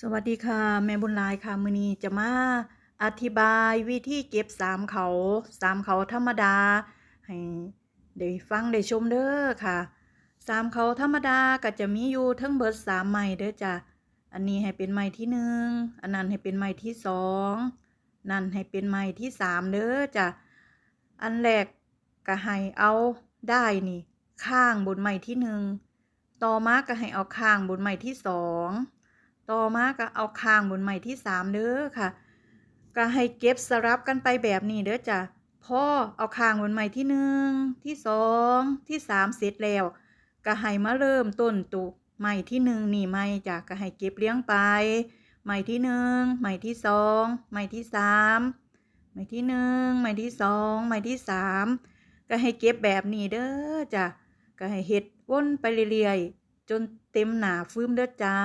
สวัสดีค่ะ แม่บุญลายค่ะมือนี้จะมาอธิบายวิธีเก็บสามเขาสามเขาธรรมดา ให้ได้ฟังได้ชมเด้อค่ะสามเขาธรรมดาก็จะมีอยู่ทั้งเบิดสามไม้เด้อจ้ะอันนี้ให้เป็นไม้ที่หนึ่งอันนั้นให้เป็นไม้ที่สองนั่นให้เป็นไม้ที่สามเด้อจ้ะอันแรกก็ให้เอาได้นี่ ข้างบนไม้ที่หนึ่งต่อมาก็ให้เอาข้างบนไม้ที่สอง ต่อมาก็เอาคางบนไม้ที่สามเด้อค่ะ ก็ให้เก็บสลับกันไปแบบนี้เด้อจ้ะพ่อเอาคางบนไม้ที่หนึ่งที่สองที่สามเสร็จแล้วก็ให้มาเริ่มต้นตุไม้ที่หนึ่งนี่ไม้จ้ะก็ให้เก็บเลี้ยงไปไม้ที่หนึ่งไม้ที่สองไม้ที่สามไม้ที่หนึ่งไม้ที่สองไม้ที่สามก็ให้เก็บแบบนี้เด้อจ้ะก็ให้เฮ็ดวนไปเรื่อยๆ จนเต็มหนาฟื้มเด้อจ้า